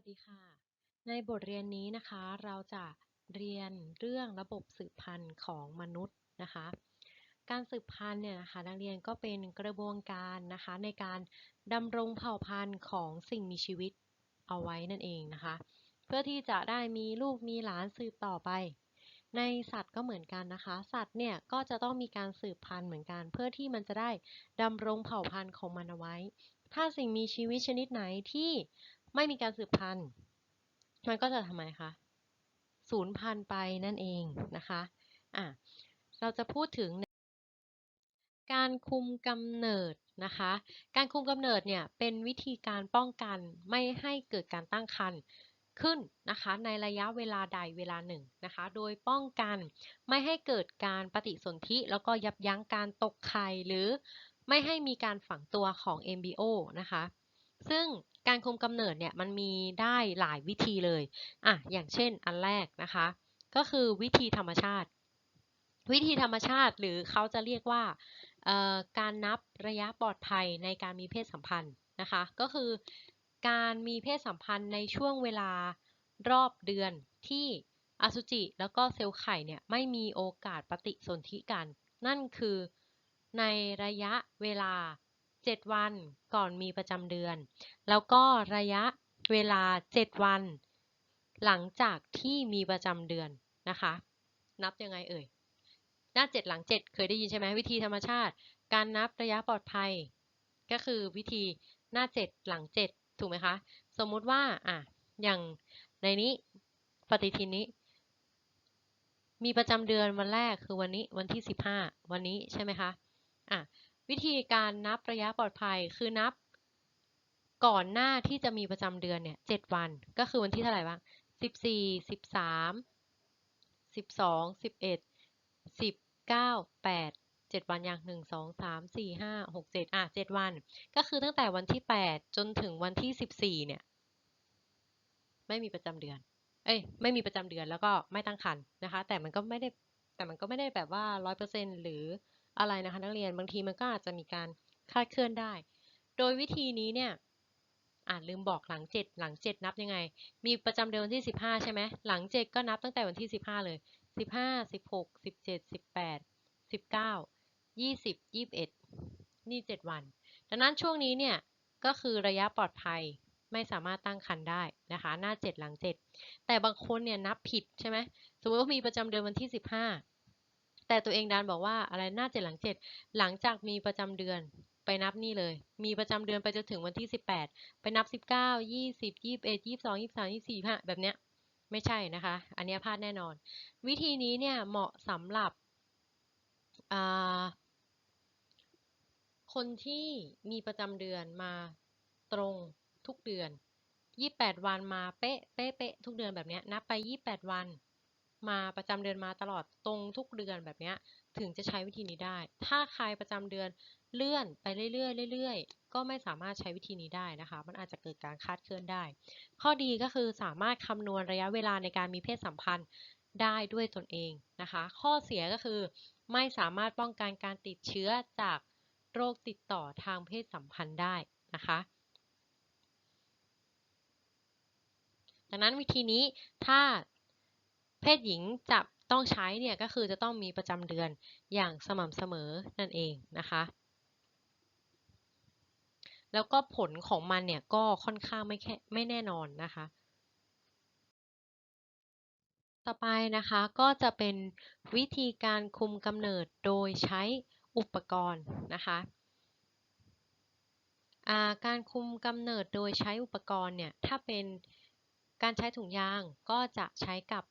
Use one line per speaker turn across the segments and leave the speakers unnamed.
วัสดีค่ะ ในบทเรียนนี้นะคะ เราจะเรียนเรื่องระบบสืบพันธุ์ของมนุษย์นะคะ การสืบพันธุ์เนี่ยนะคะนักเรียนก็เป็นกระบวนการนะคะในการดำรงเผ่าพันธุ์ของสิ่งมีชีวิตเอาไว้นั่นเองนะคะ เพื่อที่จะได้มีลูกมีหลานสืบต่อไป ในสัตว์ก็เหมือนกันนะคะ สัตว์เนี่ยก็จะต้องมีการสืบพันธุ์เหมือนกัน เพื่อที่มันจะได้ดำรงเผ่าพันธุ์ของมันเอาไว้ ถ้าสิ่งมีชีวิตชนิดไหนที่ ไม่มีการสืบพันธุ์ มันก็จะทำไมคะสูญพันธุ์ไปนั่นเองนะคะอะเราจะพูดถึงการคุมกำเนิดนะคะ การคุมกำเนิดเนี่ยเป็นวิธีการป้องกันไม่ให้เกิดการตั้งครรภ์ขึ้นนะคะในระยะเวลาใดเวลาหนึ่งนะคะ โดยป้องกันไม่ให้เกิดการปฏิสนธิ แล้วก็ยับยั้งการตกไข่หรือไม่ให้มีการฝังตัวของ embryo นะคะ ซึ่งการคุมกำเนิดเนี่ยมันมีได้หลายวิธีเลยอะอย่างเช่นอันแรกนะคะ ก็คือวิธีธรรมชาติ วิธีธรรมชาติหรือเขาจะเรียกว่าการนับระยะปลอดภัยในการมีเพศสัมพันธ์นะคะ ก็คือการมีเพศสัมพันธ์ในช่วงเวลารอบเดือนที่อสุจิแล้วก็เซลล์ไข่เนี่ยไม่มีโอกาสปฏิสนธิกัน นั่นคือในระยะเวลา 7 วันก่อนมีประจำเดือน แล้วก็ระยะเวลา 7 วัน หลังจากที่มีประจำเดือนนะคะ นับยังไงเอ่ย หน้า 7 หลัง 7 เคยได้ยินใช่ไหมวิธีธรรมชาติ การนับระยะปลอดภัย ก็คือวิธีหน้า 7 หลัง 7 ถูกไหมคะ สมมุติว่าอะอย่างในนี้ปฏิทินนี้ มีประจำเดือนวันแรกคือวันนี้วันที่ 15 วันนี้ใช่ไหมคะอะ วิธีการนับระยะปลอดภัยคือนับ ก่อนหน้าที่จะมีประจำเดือนเนี่ยเจ็ดวัน ก็คือวันที่เท่าไหร่บ้างสิบสี่สิบสามสิบสองสิบเอ็ดสิบเก้าแปดเจ็ดวันอย่างหนึ่งสองสามสี่ห้าหกเจ็ดอะเจ็ดวัน ก็คือตั้งแต่วันที่แปดจนถึงวันที่สิบสี่เนี่ย ไม่มีประจำเดือน เอ้ย ไม่มีประจำเดือนแล้วก็ไม่ตั้งครรภ์นะคะ แต่มันก็ไม่ได้แต่มันก็ไม่ได้แบบว่าร้อยเปอร์เซ็นต์หรือ อะไรนะคะนักเรียนบางทีมันก็อาจจะมีการคาดเคลื่อนได้ โดยวิธีนี้เนี่ยอ่านลืมบอกหลัง 7 หลัง 7 นับยังไง มีประจำเดือนวันที่ 15 ใช่ไหมหลัง 7 ก็นับตั้งแต่วันที่ 15 เลย 15 16 17 18 19 20 21 นี่ 7 วัน ดังนั้นช่วงนี้เนี่ยก็คือระยะปลอดภัยไม่สามารถตั้งครรภ์ได้นะคะ หน้า 7 หลัง 7 แต่บางคนเนี่ยนับผิดใช่ไหมสมมติว่ามีประจำเดือนวันที่ 15 แต่ตัวเองดันบอกว่าอะไรหน้าเจ็ดหลังเจ็ดหลังจากมีประจำเดือนไปนับนี่เลย มีประจำเดือนไปจนถึงวันที่สิบแปดไปนับสิบเก้ายี่สิบยี่สิบเอ็ดยี่สิบสองยี่สิบสามยี่สิบสี่ห้าแบบเนี้ยไม่ใช่นะคะ อันนี้พลาดแน่นอน วิธีนี้เนี่ยเหมาะสำหรับคนที่มีประจำเดือนมาตรงทุกเดือน 28 วันมาเป๊ะเป๊ะเป๊ะทุกเดือนแบบนี้นับไป 28 วัน มาประจำเดือนมาตลอดตรงทุกเดือนแบบนี้ถึงจะใช้วิธีนี้ได้ ถ้าใครประจำเดือนเลื่อนไปเรื่อยๆเรื่อยๆ ก็ไม่สามารถใช้วิธีนี้ได้นะคะ มันอาจจะเกิดการคาดเคลื่อนได้ ข้อดีก็คือสามารถคำนวณระยะเวลาในการมีเพศสัมพันธ์ได้ด้วยตนเองนะคะ ข้อเสียก็คือไม่สามารถป้องกันการติดเชื้อจากโรคติดต่อทางเพศสัมพันธ์ได้นะคะดังนั้นวิธีนี้ถ้า เพศหญิงจะต้องใช้เนี่ยก็คือจะต้องมีประจำเดือนอย่างสม่ำเสมอนั่นเองนะคะ แล้วก็ผลของมันเนี่ยก็ค่อนข้างไม่แค่ไม่แน่นอนนะคะ ต่อไปนะคะก็จะเป็นวิธีการคุมกำเนิดโดยใช้อุปกรณ์นะคะการคุมกำเนิดโดยใช้อุปกรณ์เนี่ยถ้าเป็นการใช้ถุงยางก็จะใช้กับ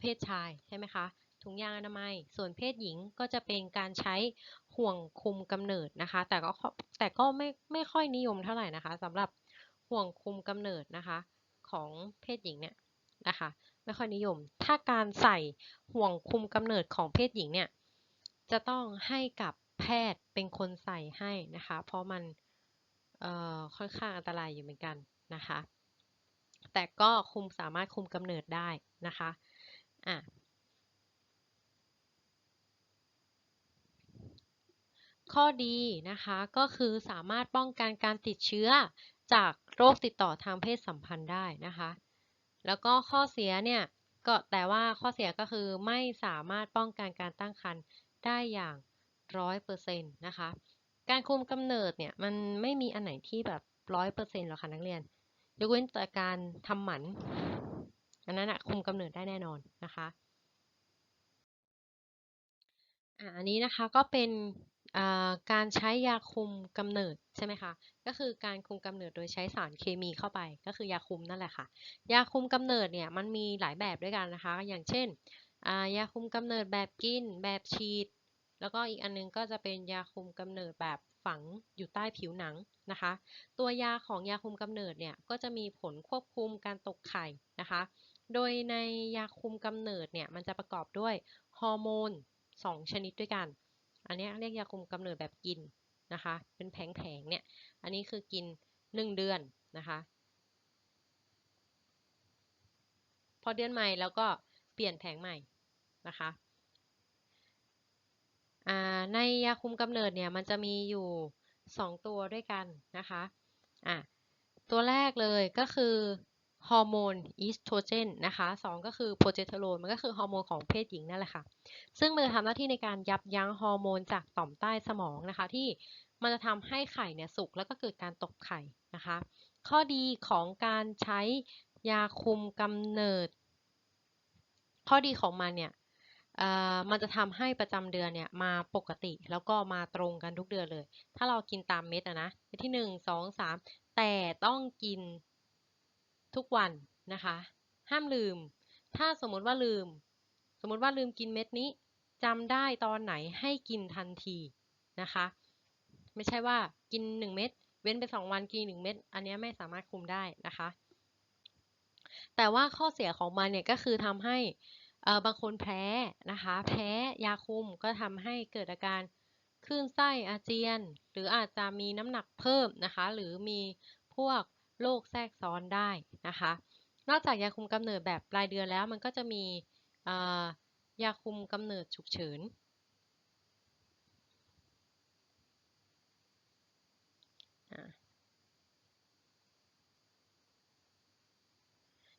เพศชายใช่ไหมคะถุงยางอนามัย ส่วนเพศหญิงก็จะเป็นการใช้ห่วงคุมกำเนิดนะคะ แต่ก็แต่ก็ไม่ไม่ค่อยนิยมเท่าไหร่นะคะสำหรับห่วงคุมกำเนิดนะคะ ของเพศหญิงเนี่ยนะคะ ไม่ค่อยนิยม ถ้าการใส่ห่วงคุมกำเนิดของเพศหญิงเนี่ยจะต้องให้กับแพทย์เป็นคนใส่ให้นะคะ เพราะมันค่อนข้างอันตรายอยู่เหมือนกันนะคะ แต่ก็คุมสามารถคุมกำเนิดได้นะคะ อะข้อดีนะคะก็คือสามารถป้องกันการติดเชื้อจากโรคติดต่อทางเพศสัมพันธ์ได้นะคะ แล้วก็ข้อเสียเนี่ยก็แต่ว่าข้อเสียก็คือไม่สามารถป้องกันการตั้งครรภ์ได้อย่างร้อยเปอร์เซ็นต์นะคะ การคุมกำเนิดเนี่ยมันไม่มีอันไหนที่แบบร้อยเปอร์เซ็นต์หรอกค่ะนักเรียน ยกเว้นแต่การทำหมัน อันนั้นอะคุมกำเนิดได้แน่นอนนะคะอันนี้นะคะก็เป็นการใช้ยาคุมกำเนิดใช่ไหมคะก็คือการคุมกำเนิดโดยใช้สารเคมีเข้าไปก็คือยาคุมนั่นแหละค่ะ ยาคุมกำเนิดเนี่ยมันมีหลายแบบด้วยกันนะคะ อย่างเช่นยาคุมกำเนิดแบบกิน แบบฉีด แล้วก็อีกอันนึงก็จะเป็นยาคุมกำเนิดแบบฝังอยู่ใต้ผิวหนังนะคะ ตัวยาของยาคุมกำเนิดเนี่ยก็จะมีผลควบคุมการตกไข่นะคะ โดยในยาคุมกำเนิดเนี่ยมันจะประกอบด้วยฮอร์โมน 2 ชนิดด้วยกัน อันนี้เรียกยาคุมกำเนิดแบบกินนะคะ เป็นแผงๆเนี่ย อันนี้คือกิน 1 เดือนนะคะ พอเดือนใหม่แล้วก็เปลี่ยนแผงใหม่นะคะในยาคุมกำเนิดเนี่ยมันจะมีอยู่ 2 ตัวด้วยกันนะคะะตัวแรกเลยก็คือ ฮอร์โมนอีสโตรเจนนะคะสองก็คือโปรเจสเตอโรนมันก็คือฮอร์โมนของเพศหญิงนั่นแหละค่ะ ซึ่งมันจะทำหน้าที่ในการยับยั้งฮอร์โมนจากต่อมใต้สมองนะคะ ที่มันจะทำให้ไข่เนี่ยสุกแล้วก็เกิดการตกไข่นะคะ ข้อดีของการใช้ยาคุมกำเนิด ข้อดีของมันเนี่ยมันจะทำให้ประจำเดือนเนี่ยมาปกติแล้วก็มาตรงกันทุกเดือนเลย ถ้าเรากินตามเม็ดอะนะที่หนึ่งสองสามแต่ต้องกิน ทุกวันนะคะ ห้ามลืม ถ้าสมมติว่าลืม สมมติว่าลืมกินเม็ดนี้จำได้ตอนไหนให้กินทันทีนะคะ ไม่ใช่ว่ากิน 1 เม็ดเว้นไป 2 วันกิน 1 เม็ดอันนี้ไม่สามารถคุมได้นะคะ แต่ว่าข้อเสียของมันเนี่ยก็คือทำให้บางคนแพ้นะคะ แพ้ยาคุมก็ทำให้เกิดอาการคลื่นไส้อาเจียน หรืออาจจะมีน้ำหนักเพิ่มนะคะ หรือมีพวก โรคแทรกซ้อนได้นะคะ นอกจากยาคุมกำเนิดแบบรายเดือนแล้วมันก็จะมียาคุมกำเนิดฉุกเฉิน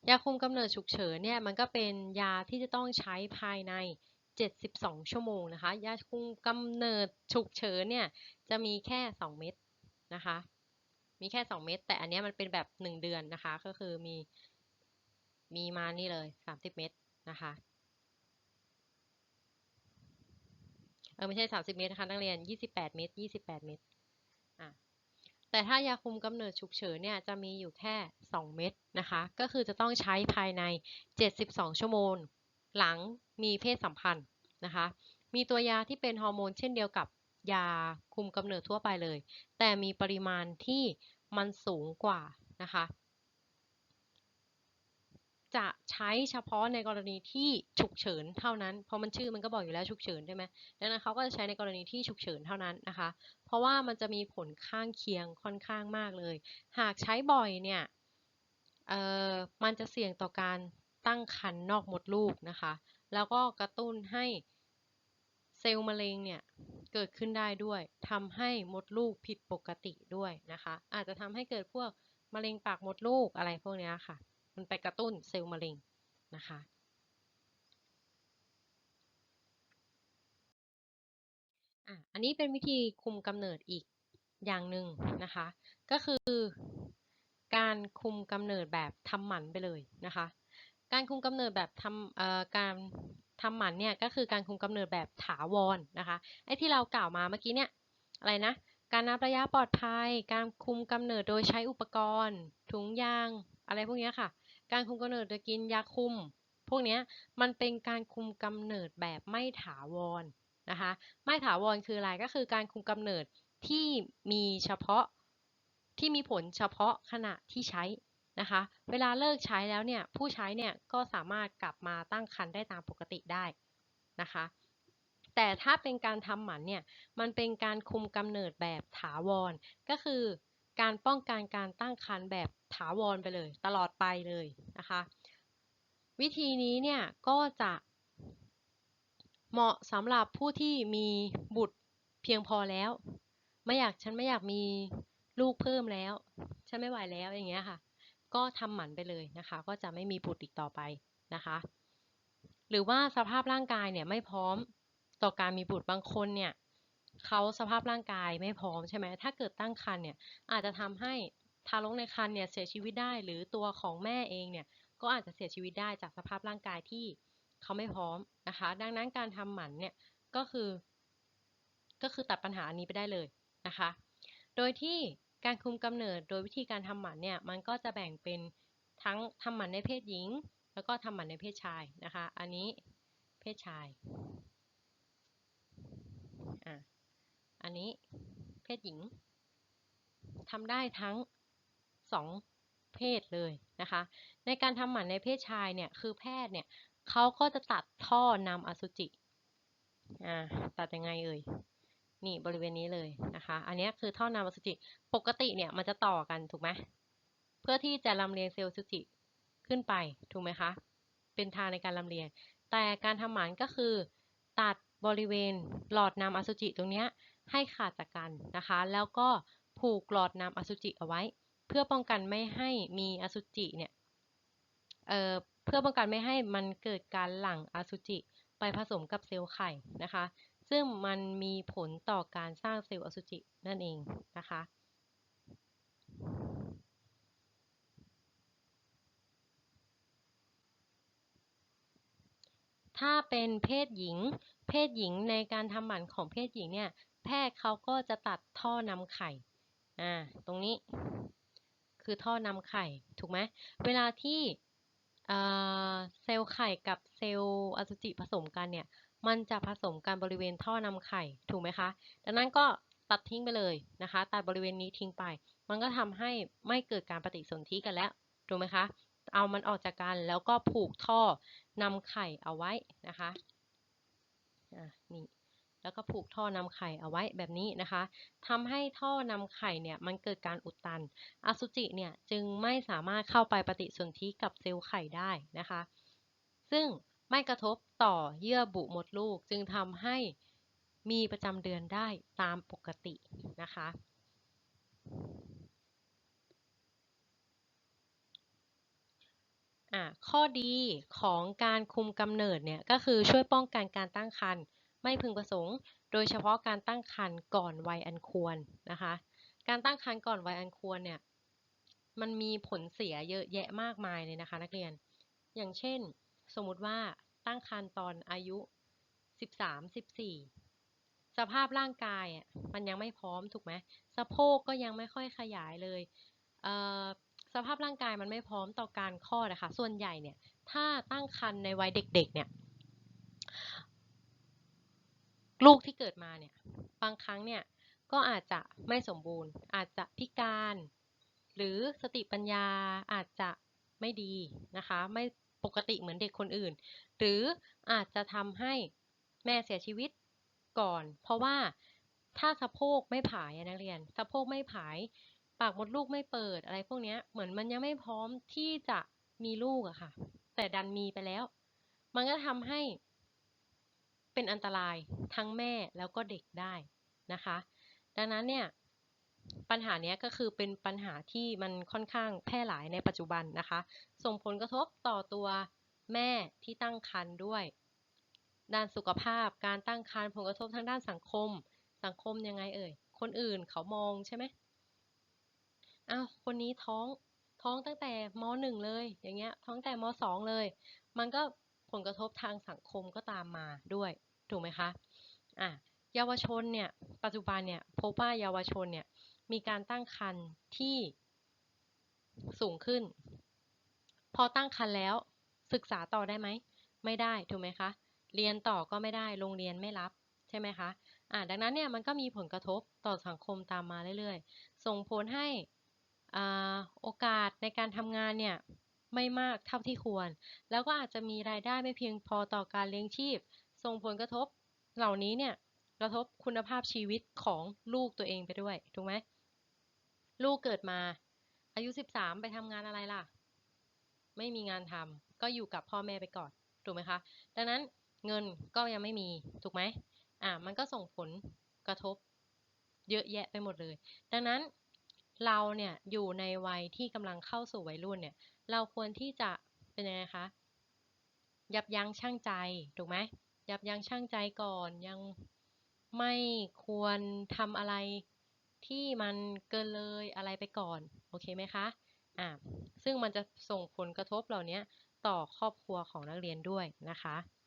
ยาคุมกำเนิดฉุกเฉินเนี่ยมันก็เป็นยาที่จะต้องใช้ภายใน 72 ชั่วโมงนะคะ ยาคุมกำเนิดฉุกเฉินเนี่ยจะมีแค่ 2 เม็ดนะคะ มีแค่ 2 เม็ดแต่อันนี้มันเป็นแบบ 1 เดือนนะคะ ก็คือมีมีมานี่เลย 30 เม็ดนะคะเออไม่ใช่ 30 เม็ดนะคะนักเรียน 28 เม็ด28 เม็ดอะแต่ถ้ายาคุมกำเนิดฉุกเฉินเนี่ยจะมีอยู่แค่ 2 เม็ดนะคะ ก็คือจะต้องใช้ภายใน 72 ชั่วโมง หลังมีเพศสัมพันธ์นะคะ มีตัวยาที่เป็นฮอร์โมนเช่นเดียวกับ ยาคุมกำเนิดทั่วไปเลย แต่มีปริมาณที่มันสูงกว่านะคะ จะใช้เฉพาะในกรณีที่ฉุกเฉินเท่านั้น เพราะมันชื่อมันก็บอกอยู่แล้วฉุกเฉินใช่ไหมดังนั้นเขาก็จะใช้ในกรณีที่ฉุกเฉินเท่านั้นนะคะ เพราะว่ามันจะมีผลข้างเคียงค่อนข้างมากเลย หากใช้บ่อยเนี่ยเอ่อมันจะเสี่ยงต่อการตั้งครรภ์นอกมดลูกนะคะ แล้วก็กระตุ้นให้ เซลล์มะเร็งเนี่ยเกิดขึ้นได้ด้วยทำให้มดลูกผิดปกติด้วยนะคะ อาจจะทำให้เกิดพวกมะเร็งปากมดลูกอะไรพวกนี้ค่ะ มันไปกระตุ้นเซลล์มะเร็งนะคะอะอันนี้เป็นวิธีคุมกำเนิดอีกอย่างหนึ่งนะคะ ก็คือการคุมกำเนิดแบบทำหมันไปเลยนะคะ การคุมกำเนิดแบบทำการ ทำหมันเนี่ยก็คือการคุมกำเนิดแบบถาวรนะคะไอ้ที่เรากล่าวมาเมื่อกี้เนี่ยอะไรนะการนับระยะปลอดภัย การคุมกำเนิดโดยใช้อุปกรณ์ ถุงยาง อะไรพวกนี้ค่ะ การคุมกำเนิดโดยกินยาคุม พวกนี้มันเป็นการคุมกำเนิดแบบไม่ถาวรนะคะ ไม่ถาวรคืออะไรก็คือการคุมกำเนิดที่มีเฉพาะที่มีผลเฉพาะขณะที่ใช้ นะคะ เวลาเลิกใช้แล้วเนี่ยผู้ใช้เนี่ยก็สามารถกลับมาตั้งครรภ์ได้ตามปกติได้นะคะ แต่ถ้าเป็นการทำหมันเนี่ยมันเป็นการคุมกำเนิดแบบถาวร ก็คือการป้องกันการตั้งครรภ์แบบถาวรไปเลย ตลอดไปเลยนะคะ วิธีนี้เนี่ยก็จะเหมาะสำหรับผู้ที่มีบุตรเพียงพอแล้ว ไม่อยากฉันไม่อยากมีลูกเพิ่มแล้ว ฉันไม่ไหวแล้วอย่างเงี้ยค่ะ ก็ทำหมันไปเลยนะคะ ก็จะไม่มีบุตรอีกต่อไปนะคะ หรือว่าสภาพร่างกายเนี่ยไม่พร้อมต่อการมีบุตรบางคนเนี่ยเขาสภาพร่างกายไม่พร้อมใช่ไหมถ้าเกิดตั้งครรภ์เนี่ยอาจจะทำให้ทารกในครรภ์เนี่ยเสียชีวิตได้ หรือตัวของแม่เองเนี่ยก็อาจจะเสียชีวิตได้จากสภาพร่างกายที่เขาไม่พร้อมนะคะ ดังนั้นการทำหมันเนี่ยก็คือ ก็คือตัดปัญหานี้ไปได้เลยนะคะ โดยที่ การคุมกำเนิดโดยวิธีการทำหมันเนี่ยมันก็จะแบ่งเป็นทั้งทำหมันในเพศหญิง แล้วก็ทำหมันในเพศชายนะคะ อันนี้เพศชายอะอันนี้เพศหญิงทำได้ทั้งสองเพศเลยนะคะ ในการทำหมันในเพศชายเนี่ยคือแพทย์เนี่ยเขาก็จะตัดท่อนำอสุจิอ่าตัดยังไงเอ่ย นี่บริเวณนี้เลยนะคะ อันนี้คือท่อนำอสุจิปกติเนี่ยมันจะต่อกันถูกไหมเพื่อที่จะลำเลียงเซลล์อสุจิขึ้นไปถูกไหมคะ เป็นทางในการลำเลียง แต่การทำหมันก็คือ ตัดบริเวณหลอดนำอสุจิตรงนี้ให้ขาดจากกันนะคะ แล้วก็ผูกหลอดนำอสุจิเอาไว้ เพื่อป้องกันไม่ให้มีอสุจิเนี่ยเเพื่อป้องกันไม่ให้มันเกิดการหลั่งอสุจิไปผสมกับเซลล์ไข่นะคะ ซึ่งมันมีผลต่อการสร้างเซลล์อสุจินั่นเองนะคะ ถ้าเป็นเพศหญิง เพศหญิงในการทำหมันของเพศหญิงเนี่ย แพทย์เขาก็จะตัดท่อนำไข่ อ่า ตรงนี้คือท่อนำไข่ ถูกไหม เวลาที่เซลล์ไข่กับเซลล์อสุจิผสมกันเนี่ย มันจะผสมกันบริเวณท่อนำไข่ ถูกไหมคะ ดังนั้นก็ตัดทิ้งไปเลยนะคะ ตัดบริเวณนี้ทิ้งไป มันก็ทำให้ไม่เกิดการปฏิสนธิกันแล้ว ถูกไหมคะ เอามันออกจากกันแล้วก็ผูกท่อนำไข่เอาไว้นะคะอะนี่ แล้วก็ผูกท่อนำไข่เอาไว้แบบนี้นะคะทำให้ท่อนำไข่เนี่ยมันเกิดการอุดตัน อสุจิเนี่ยจึงไม่สามารถเข้าไปปฏิสนธิกับเซลล์ไข่ได้นะคะ ซึ่ง ไม่กระทบต่อเยื่อบุมดลูก จึงทำให้มีประจำเดือนได้ตามปกตินะคะอะข้อดีของการคุมกำเนิดเนี่ยก็คือช่วยป้องกันการตั้งครรภ์ไม่พึงประสงค์ โดยเฉพาะการตั้งครรภ์ก่อนวัยอันควรนะคะ การตั้งครรภ์ก่อนวัยอันควรเนี่ยมันมีผลเสียเยอะแยะมากมายเลยนะคะ นักเรียน อย่างเช่น สมมติว่าตั้งครรภ์ตอนอายุ 13-14 สภาพร่างกายอะมันยังไม่พร้อมถูกไหมสะโพกก็ยังไม่ค่อยขยายเลยสภาพร่างกายมันไม่พร้อมต่อการคลอดนะคะส่วนใหญ่เนี่ย ถ้าตั้งครรภ์ในวัยเด็ก ๆ เนี่ย ลูกที่เกิดมาเนี่ย บางครั้งเนี่ย ก็อาจจะไม่สมบูรณ์ อาจจะพิการ หรือสติปัญญาอาจจะไม่ดีนะคะ ไม่ ปกติเหมือนเด็กคนอื่น หรืออาจจะทำให้แม่เสียชีวิตก่อน เพราะว่าถ้าสะโพกไม่ผายนักเรียน สะโพกไม่ผาย ปากมดลูกไม่เปิดอะไรพวกนี้เหมือนมันยังไม่พร้อมที่จะมีลูกอะค่ะ แต่ดันมีไปแล้ว มันก็ทำให้ เป็นอันตรายทั้งแม่แล้วก็เด็กได้นะคะ ดังนั้นเนี่ยปัญหานี้ก็คือเป็นปัญหาที่มันค่อนข้างแพร่หลายในปัจจุบันนะคะ ส่งผลกระทบต่อตัวแม่ที่ตั้งครรภ์ด้วย ด้านสุขภาพการตั้งครรภ์ผลกระทบทางด้านสังคม สังคมยังไงเอ่ย คนอื่นเขามองใช่ไหมอ้าวคนนี้ท้องท้องตั้งแต่มหนึ่งเลย อย่างเงี้ย ท้องแต่มสองเลย มันก็ผลกระทบทางสังคมก็ตามมาด้วย ถูกไหมคะอะเยาวชนเนี่ย ปัจจุบันเนี่ยพบว่าเยาวชนเนี่ยมีการตั้งครรภ์ที่สูงขึ้น พอตั้งครรภ์แล้ว ศึกษาต่อได้ไหม ไม่ได้ถูกไหมคะ เรียนต่อก็ไม่ได้โรงเรียนไม่รับใช่ไหมคะอ่าดังนั้นเนี่ยมันก็มีผลกระทบต่อสังคมตามมาเรื่อยๆ ส่งผลให้โอกาสในการทำงานเนี่ยไม่มากเท่าที่ควร แล้วก็อาจจะมีรายได้ไม่เพียงพอต่อการเลี้ยงชีพ ส่งผลกระทบเหล่านี้เนี่ยกระทบคุณภาพชีวิตของลูกตัวเองไปด้วย ถูกไหม ลูกเกิดมา อายุ 13 ไปทำงานอะไรล่ะ ไม่มีงานทำก็อยู่กับพ่อแม่ไปก่อนถูกไหมคะ ดังนั้นเงินก็ยังไม่มีถูกไหมอ่ามันก็ส่งผลกระทบเยอะแยะไปหมดเลย ดังนั้นเราเนี่ยอยู่ในวัยที่กำลังเข้าสู่วัยรุ่นเนี่ย เราควรที่จะเป็นยังไงคะยับยั้งชั่งใจถูกไหมยับยั้งชั่งใจก่อนยังไม่ควรทำอะไรที่มันเกินเลยอะไรไปก่อน โอเคไหมคะ อ่าซึ่งมันจะส่งผลกระทบเหล่านี้ต่อครอบครัวของนักเรียนด้วยนะคะ